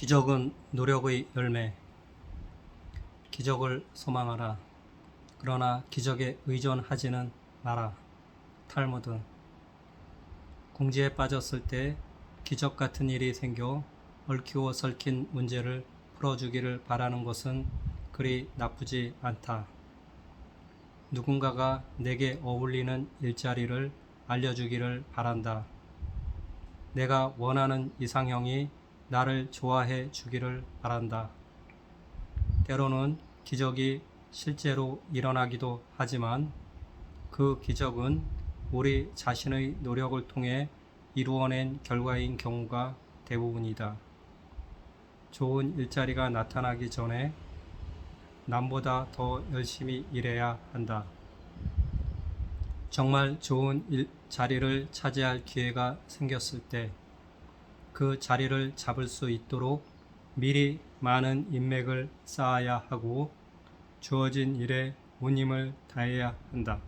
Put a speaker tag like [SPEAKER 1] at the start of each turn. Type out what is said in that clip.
[SPEAKER 1] 기적은 노력의 열매. 기적을 소망하라. 그러나 기적에 의존하지는 마라. 탈무드. 궁지에 빠졌을 때 기적 같은 일이 생겨 얽히고 설킨 문제를 풀어주기를 바라는 것은 그리 나쁘지 않다. 누군가가 내게 어울리는 일자리를 알려주기를 바란다. 내가 원하는 이상형이 나를 좋아해 주기를 바란다. 때로는 기적이 실제로 일어나기도 하지만 그 기적은 우리 자신의 노력을 통해 이루어낸 결과인 경우가 대부분이다. 좋은 일자리가 나타나기 전에 남보다 더 열심히 일해야 한다. 정말 좋은 일, 자리를 차지할 기회가 생겼을 때 그 자리를 잡을 수 있도록 미리 많은 인맥을 쌓아야 하고 주어진 일에 온 힘을 다해야 한다.